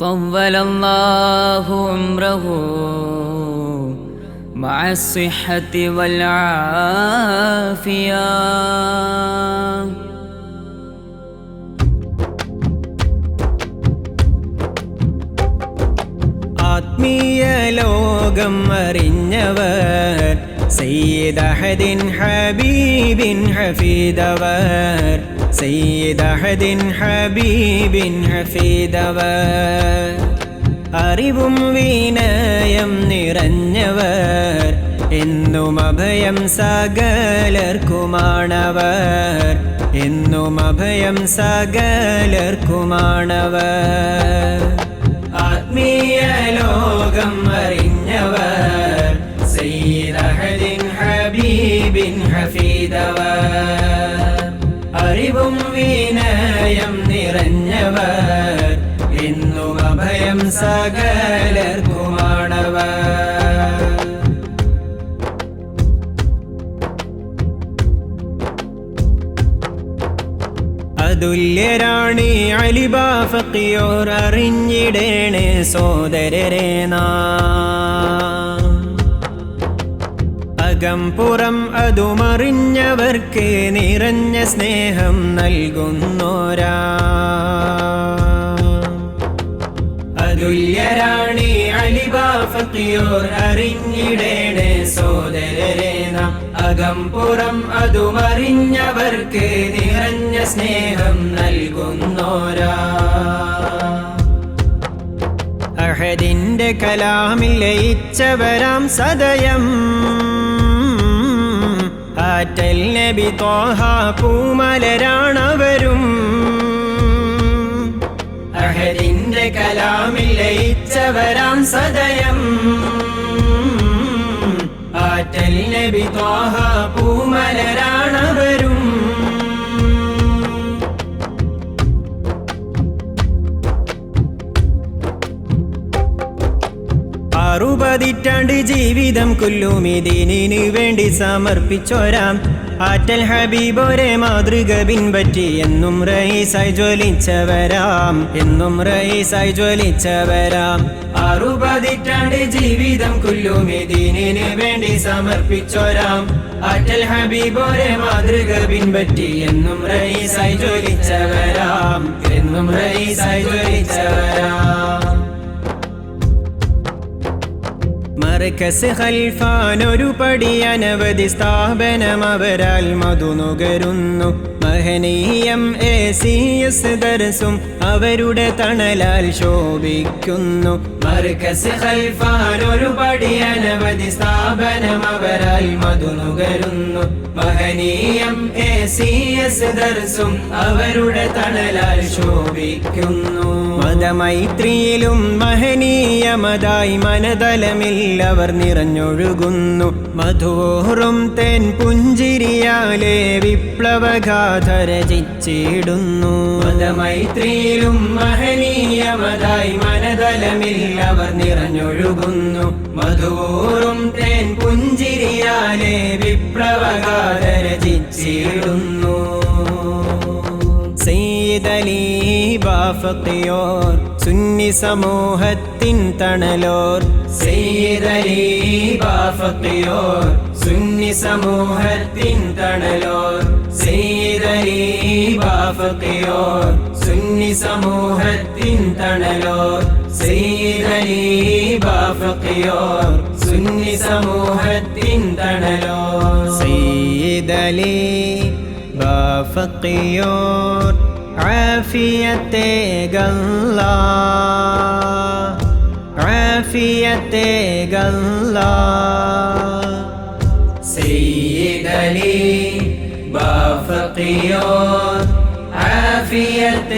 طول الله عمره مع الصحة والعافية ആത്മീയ ലോകം അറിഞ്ഞവർ സയ്യിദ് അഹദിൻ ഹബീബിൻ ഹഫീദവർ സയ്യിദ് അഹദിൻ ഹബീബിൻ ഹഫീദവർ. അറിവും വിനയം നിറഞ്ഞവർ. എന്നും അഭയം സകലർക്കുമാണവർ. എന്നും അഭയം സകലർക്കുമാണവർ. ആത്മീയ ലോകം അറിഞ്ഞവർ. സയ്യിദ് അഹദിൻ ഹബീബിൻ ഹഫീദവർ. അറിവും വിനയം നിറഞ്ഞവർ. എന്നും അഭയം സകലർക്കുമാണവർ. അതുല്യരാണി അലിബാഫക്കിയോർ അറിഞ്ഞിടേണേ സോദരരെ നാം. അകംപുറം അതുമറിഞ്ഞവർക്ക് നിറഞ്ഞ സ്നേഹം നൽകുന്നോരാ. അതുല്യരാണി അലിബാഫിയോർ അറിഞ്ഞിടേണേ സോദരരെ നാം. അകംപുറം അതുമറിഞ്ഞവർക്ക് നിറഞ്ഞ സ്നേഹം നൽകുന്നോരാ. അഹദിന്റെ കലാമിൽ ലയിച്ചവരാം സദയം. ആറ്റൽ നബി തോഹ പൂമലരാണവരും. അഹദിന്റെ കലാമിൽ ലയിച്ചവരാം സദയം. ആറ്റൽ നബി തോഹ പൂമലരാണവരും. അറുപതിറ്റാണ്ട് ജീവിതം കൊല്ലുമിതീനിന് വേണ്ടി സമർപ്പിച്ചോരാം. ആറ്റൽ ഹബീബോരെ മാതൃക പിൻപറ്റി. എന്നും റൈസായി ജ്വലിച്ചവരാം. എന്നും റയീസായി ജ്വലിച്ചവരാം. ആറു പതിറ്റാണ്ട് ജീവിതം കൊല്ലുമിതീനിന് വേണ്ടി സമർപ്പിച്ചോരാം. ആറ്റൽ ഹബീബോരെ മാതൃക പിൻപറ്റി. എന്നും റൈസായി ജ്വലിച്ചവരാം. എന്നും റൈസായി ജ്വലിച്ചവരാം. മർക്കസ് ഹൽഫാൻ ഒരു പടി അനവധി സ്ഥാപനം അവരാൽ മധു നുകരുന്നു. മഹനീയം എ സി എസ് ദർസും അവരുടെ തണലാൽ ശോഭിക്കുന്നു. മർക്കസ് ഹൽഫാൻ ഒരു പടി അനവധി സ്ഥാപനം അവരാൽ മധു നുകരുന്നു. മഹനീയം എ സി എസ് ദർസും അവരുടെ തണലാൽ ശോഭിക്കുന്നു. മതമൈത്രിയിലും മഹനീയമതായി മനതലമില്ലവർ നിറഞ്ഞൊഴുകുന്നു. മധുവോറും തേൻ പുഞ്ചിരിയാലെ വിപ്ലവഗാഥ രചിച്ചിടുന്നു മതമൈത്രിയിലും മഹനീയമതായി അവർ നിറഞ്ഞൊഴുകുന്നു. മധുവോറും തേൻ പുഞ്ചിരിയാലെ വിപ്ലവഗാഥ രചിച്ചിടുന്നു സെയ്തലി ബാഫത്തിയോർ സുന്നി സമൂഹത്തിൻ തണലോർ. സെയ്തലി ബാഫത്തിയോർ സുന്നി സമൂഹത്തിൻ തണലോർ. സെയ്തലി ബാഫത്തിയോർ സുന്നി സമൂഹത്തിൻ തണലോർ. സെയ്തലി ബാഫത്തിയോർ സുന്നി സമൂഹത്തിൻ തണലോർ. സെയ്തലി ബാഫക്കിയോർ ആഫിയത്തേകല്ല ആഫിയത്തേകല്ല സയ്യിദലി ബാഫക്കിയോർ ആഫിയത്തേകല്ല